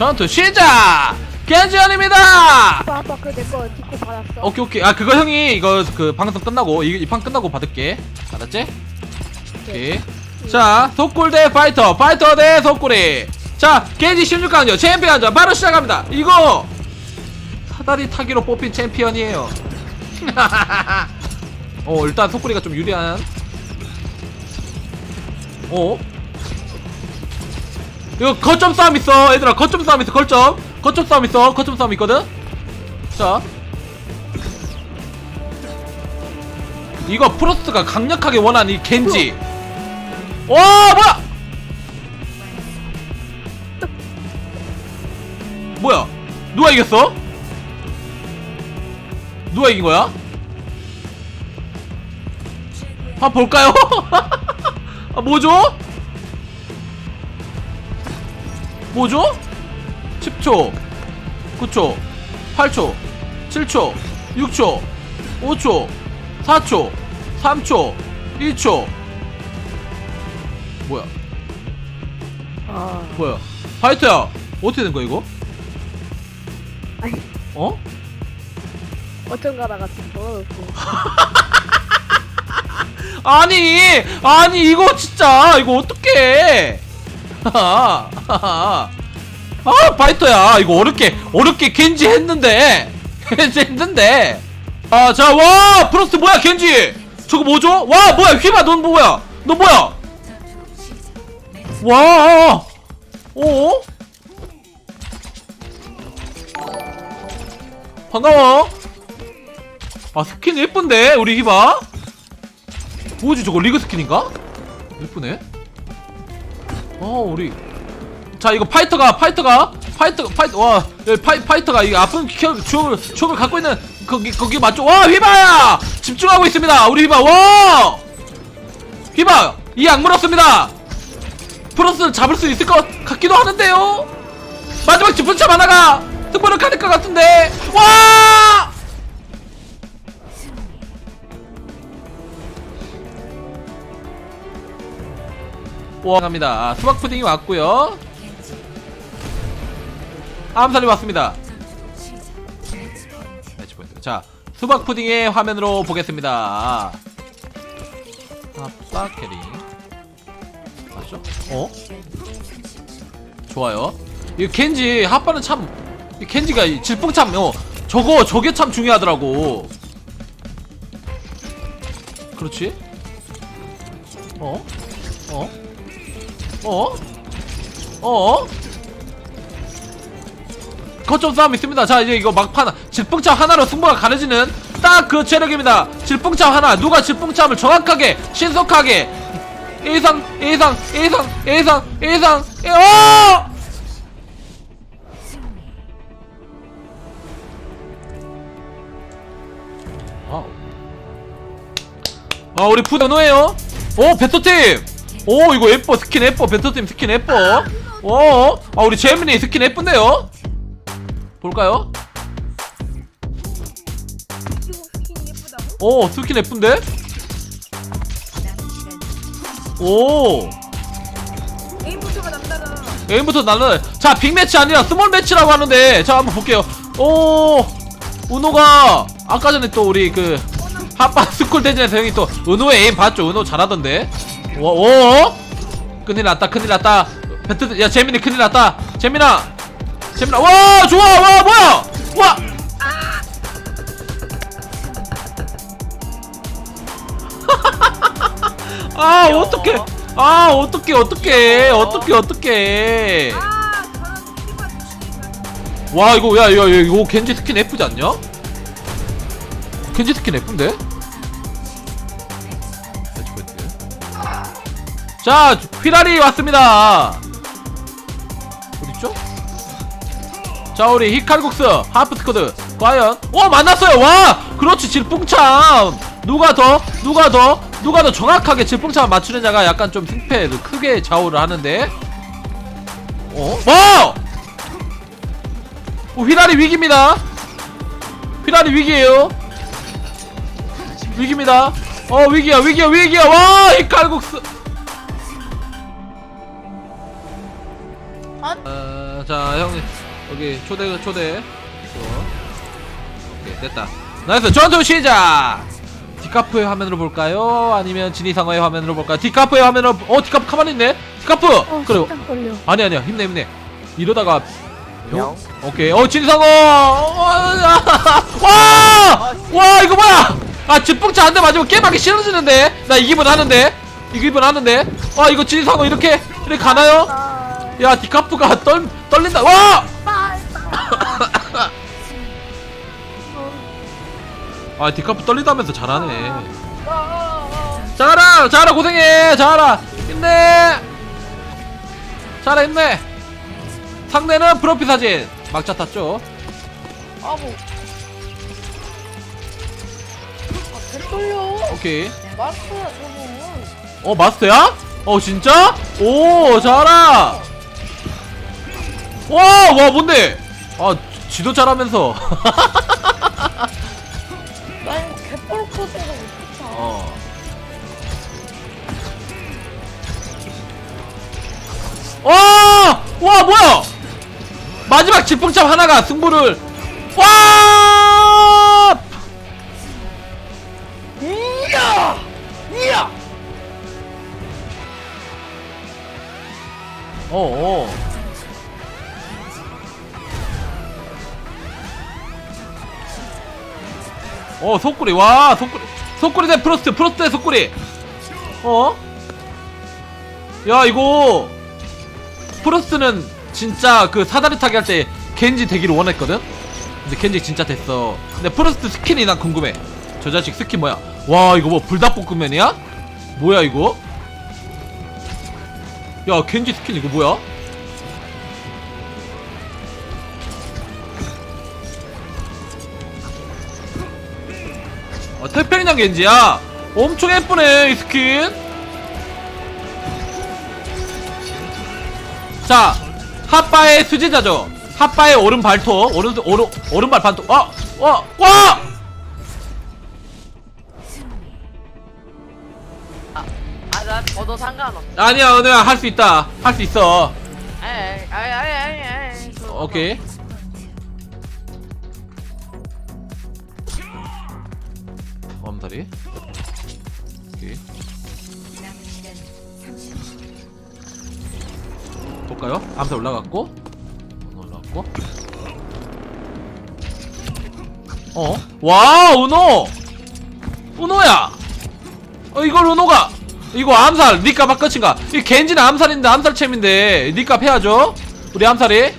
전투 시작! 겐지언입니다! 아빠 아빠 그 내거 디코 받았어. 오케이 오케이. 아 그거 형이 이거 그 방송 끝나고 이 판 끝나고 받을게. 알았지? 오케이. 자 속골 대 파이터. 파이터 대 속골이. 자 겐지 16강전 챔피언전. 바로 시작합니다. 이거! 사다리 타기로 뽑힌 챔피언이에요. 어 일단 속골이가 좀 유리한. 어? 이거 거점 싸움 있어. 얘들아 거점 싸움 있어. 거점. 거점 싸움 있어. 거점 싸움 있거든? 자. 이거 프로스트가 강력하게 원하는 이 겐지. 와 뭐야? 뭐야? 누가 이겼어? 누가 이긴 거야? 한번 볼까요? 아 뭐죠? 뭐죠? 10초 9초 8초 7초 6초 5초 4초 3초 1초 뭐야 아 뭐야 파이터야 어떻게 된 거야 이거? 아니 어? 어쩜 가다가 좀 떨어졌고. 아니 아니 이거 진짜 이거 어떡해 아 파이터야. 이거 어렵게 어렵게 겐지 했는데. 겐지 했는데. 아 자 와 프로스트 뭐야 겐지? 저거 뭐죠? 와 뭐야 휘바 넌 뭐야? 너 뭐야? 와. 어? 반가워. 아 스킨 예쁜데 우리 휘바? 뭐지 저거 리그 스킨인가? 예쁘네. 어 우리 자 이거 파이터가 파이터가 파이터 파이터 와 여기 파이 파이터가 이 아픈 켜 추억을 추억을 갖고 있는 거기 거기 맞죠? 와 휘바야 집중하고 있습니다. 우리 휘바 와 휘바 이 악물었습니다. 프로스 잡을 수 있을 것 같기도 하는데요. 마지막 집분참 하나가 승부를 가릴 것 같은데 와 와 갑니다. 아, 수박 푸딩이 왔고요. 암살이 왔습니다. 매치 포인트. 자, 수박 푸딩의 화면으로 보겠습니다. 아빠 캐리. 맞죠? 어? 좋아요. 이 켄지 핫바는 참, 이 켄지가 이 질풍 참, 어, 저거 저게 참 중요하더라고. 그렇지? 어? 어? 어? 어? 거점 싸움 있습니다. 자 이제 이거 막판 질풍참 하나로 승부가 가려지는 딱 그 체력입니다. 질풍참 하나 누가 질풍참을 정확하게 신속하게 예상 예상 예상 예상 예상 예, 어! 아 우리 푸드노예요. 오 베토팀. 오 이거 예뻐 스킨 예뻐 베토팀 스킨 예뻐. 오. 아 우리 재민이 스킨 예쁜데요. 볼까요? 스킨? 오 스킨 예쁜데? 오 에임부터가 남다르. 에임부터 날라. 자 빅매치 아니라 스몰 매치라고 하는데 자 한번 볼게요. 오 은호가 아까 전에 또 우리 그 핫바 스쿨 대전에서 형이 또 은호의 에임 봤죠? 은호 잘하던데. 오, 오 큰일 났다 큰일 났다. 배트 야 재민이 큰일 났다. 재민아 재민아 와 좋아 와 뭐야 와. 아 어떡해 아 어떡해 어떡해 어떡해 어떡해. 와 이거 야, 야, 야 이거 겐지 스킨 예쁘지 않냐? 겐지 스킨 예쁜데? 자 휘라리 왔습니다 자 우리 히칼국수 하프 스쿼드 과연 어 만났어요 와 그렇지 질풍참 누가 더 누가 더 누가 더 정확하게 질풍참 맞추는 자가 약간 좀 승패를 크게 좌우를 하는데 어? 어! 어, 휘라리 위기입니다. 휘라리 위기예요. 위기입니다. 어 위기야 위기야 위기야 와이 칼국수. 어, 자, 자, 형 여기 초대 초대. 또. 오케이 됐다. 나이스 전투 시작. 디카프의 화면으로 볼까요? 아니면 진이상어의 화면으로 볼까요? 디카프의 화면으로 어 디카프 가만히 있네. 디카프. 어, 그래. 걸려. 아니 아니야 힘내 힘내. 이러다가 영. 오케이 어 진상어 어, 와와 이거 뭐야 아한대 맞으면 게임하기 싫어지는데 나 이기분 하는데 이기분 하는데 아 이거 진상어 이렇게 이렇게 가나요 아, 야 디카프가 떨 떨린다 와 아 디카프 떨리다면서 잘하네. 잘하라 잘하라 고생해. 잘하라 힘내. 잘하 힘내. 상대는 프로필 사진. 막차 탔죠? 아뭐 아, 개 떨려 오케이. 마스터야 저분 어 마스터야? 어 진짜? 오 잘하 와와 뭔데? 아 지도 잘하면서 와! 와 뭐야? 마지막 질풍참 하나가 승부를 와! 이야! 이야! 어, 어. 어, 속구리. 와, 속구리. 속구리 대 프로스트, 프로스트 대 속구리. 어? 야, 이거. 프로스트는 진짜 그 사다리 타기 할 때 겐지 되기를 원했거든? 근데 겐지 진짜 됐어. 근데 프로스트 스킨이 난 궁금해. 저 자식 스킨 뭐야? 와, 이거 뭐 불닭볶음면이야? 뭐야, 이거? 야, 겐지 스킨 이거 뭐야? 어, 태평양 겐지야. 엄청 예쁘네, 이 스킨. 자, 핫바의 수제자죠. 핫바의 오른 발톱, 오른 오른 오른발 반톱. 와, 와, 와! 아나 저도 상관없어 아니야, 은혜야, 할 수 있다. 할 수 있어. 에이 아이 아이 아이 저도 오케이. 엄다리. 오케이. 볼까요? 암살 올라갔고. 올라갔고. 어? 와, 은호! 은호야! 어, 이걸 은호가! 이거 암살, 니값 바끝인가? 이 겐지는 암살인데, 암살챔인데, 니값 해야죠? 우리 암살이?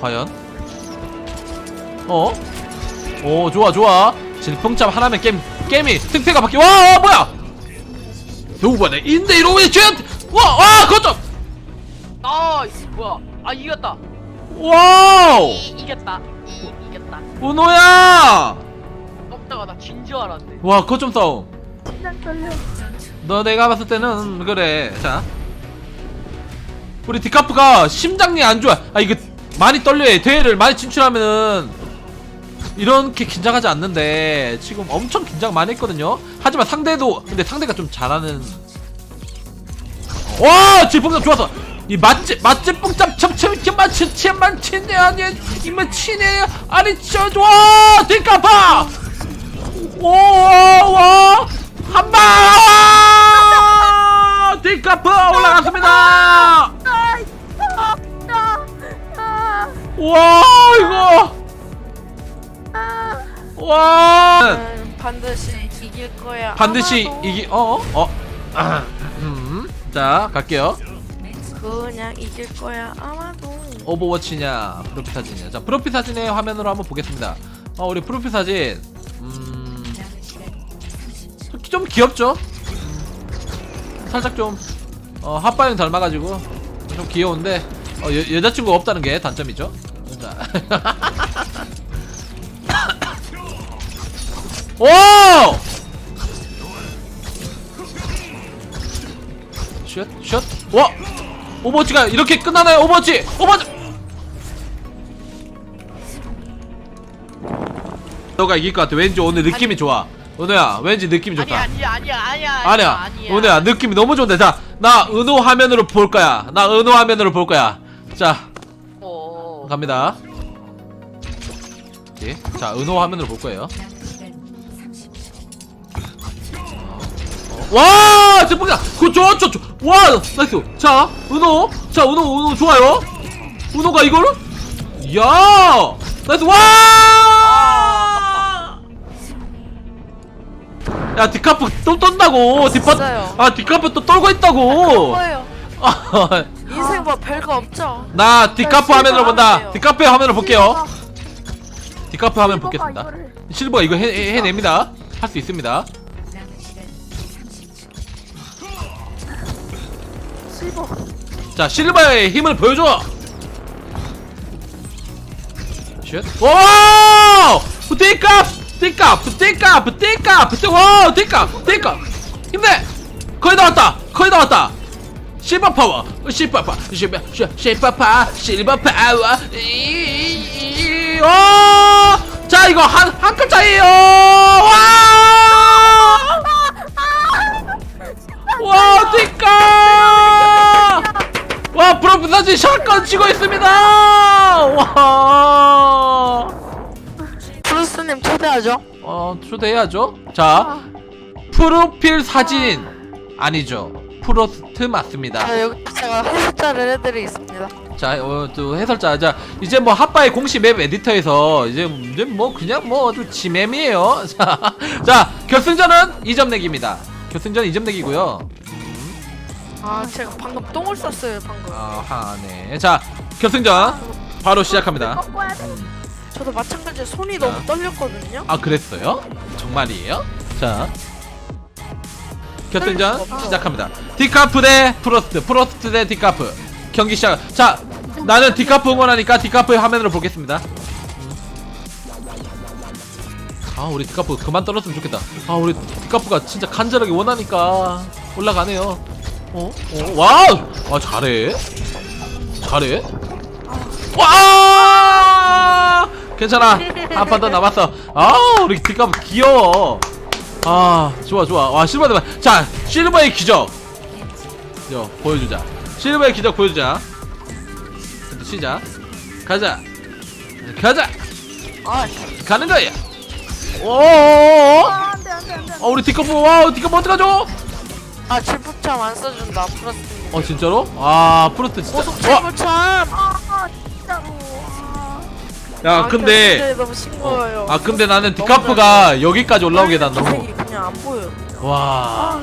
과연? 어? 오 좋아 좋아 질풍참 하나면 게임 게임이 승패가 바뀌어 와, 와 뭐야 요번에 인데 이로의 쨘 와 와 거점 아 이- 뭐야. 아 이겼다. 와우! 이, 이겼다. 이, 이겼다. 은호야! 깜짝아 나 진 줄 알았네. 와 거점 싸움 심장 떨려. 너 내가 봤을 때는 그래. 자. 우리 디카프가 심장이 안 좋아. 아 이거 많이 떨려 대회를 많이 진출하면은 이렇게 긴장하지 않는데 지금 엄청 긴장 많이 했거든요. 하지만 상대도 근데 상대가 좀 잘하는. 와 질풍잡 좋았어 이 맛집 맛집 뽕잡 첩첩이 맛집 치만 치네 아니 이만 치네. 아니 저 좋아 디카파! 오와 한방! 디카프 올라갔습니다. 아, 아, 아, 와 이거. 아. 와 음, 반드시 이길 거야 반드시 아마도. 이기 어어 어. 아, 음. 자 갈게요 그냥 이길 거야 아마도 오버워치냐 프로필 사진이냐 자 프로필 사진의 화면으로 한번 보겠습니다 어 우리 프로필 사진 음. 좀 귀엽죠 음, 살짝 좀 어, 핫바형 닮아가지고 좀 귀여운데 어, 여, 여자친구 없다는 게 단점이죠 자. 오! 슛, 슛. 와! 오버워치가 이렇게 끝나나요? 오버워치! 오버워치! 너가 이길 것 같아. 왠지 오늘 느낌이 좋아. 은호야 왠지 느낌이 좋다 아니야 아니야 아니야 아니야 아니야 은호야 느낌이 너무 좋은데 자 나 은호 화면으로 볼 거야 나 은호 화면으로 볼 거야 자 어. 갑니다. 자 은호 화면으로 볼 거예요 와 제폭이다 그거 좋아 좋아 좋아. 와 나이스. 자 은호. 자 은호 은호 좋아요. 은호가 이걸? 야 나이스. 와! 야 디카프 또 떤다고. 디파 있어요. 아 디카프 또 떨고 있다고. 뭐예요. 아, 인생 뭐 별거 없죠? 나 디카프 화면으로 본다. 디카프 화면으로 볼게요. 디카프 화면 보겠습니다. 이거를- 실버가 이거 해, 해, 해냅니다. 할 수 있습니다 자 실버의 힘을 보여줘. 쉣 와! 디카프 디카프 디카프 디카프 와 디카프 디카프 힘내! 거의 다 왔다 거의 다 왔다. 실버 파워 실버 파워 실버 시- 실버 파워 실버 파워. 와! 자 이거 한 한끗 차이에요. 와! 와 디카 와 프로페서지 샷건 치고 있습니다! 와! 프루스님 초대하죠? 어, 초대해야죠. 자 프로필 사진. 아니죠. 프로스트 맞습니다. 자 여기 제가 해설자를 해드리겠습니다. 자, 어, 또 해설자. 자, 이제 뭐 핫바이 공식 맵 에디터에서 이제, 이제 뭐 그냥 뭐 아주 지맵이에요. 자, 자, 결승전은 2점 내기입니다. 결승전 2점 내기고요. 아 제가 방금 똥을 쌌어요 방금 아하, 네. 자, 결승전 바로 시작합니다. 꺾어야 돼 저도 마찬가지로 손이 너무 떨렸거든요 아, 그랬어요? 정말이에요? 자, 결승전 시작합니다. 디카프 대 프로스트, 프로스트 대 디카프. 경기 시작. 자, 나는 디카프 응원하니까 디카프의 화면으로 보겠습니다. 아, 우리 디카프 그만 떨어졌으면 좋겠다. 아, 우리 디카프가 진짜 간절하게 원하니까 올라가네요. 어? 어? 와우! 아, 잘해. 잘해. 와! 괜찮아. 한 판 더 남았어. 아, 우리 디카프 귀여워. 아, 좋아, 좋아. 와, 실버 대박. 자, 실버의 기적. 요, 보여주자. 실버의 기적 보여주자. 또 시작. 가자. 가자. 아 가는 거야. 오! 아 안돼 안돼 안돼 어, 우리 디카프, 와, 디카프 어떡하죠? 아질 풍참 안 써준다 프로스님 어, 진짜로? 아, 프로스트 진짜. 고속 와, 질풍참 아 진짜로 아, 야, 아, 근데. 너무 싱거워요 아, 근데 나는 디카프가 여기까지 올라오게 난 너무. 그냥 안 보여 와.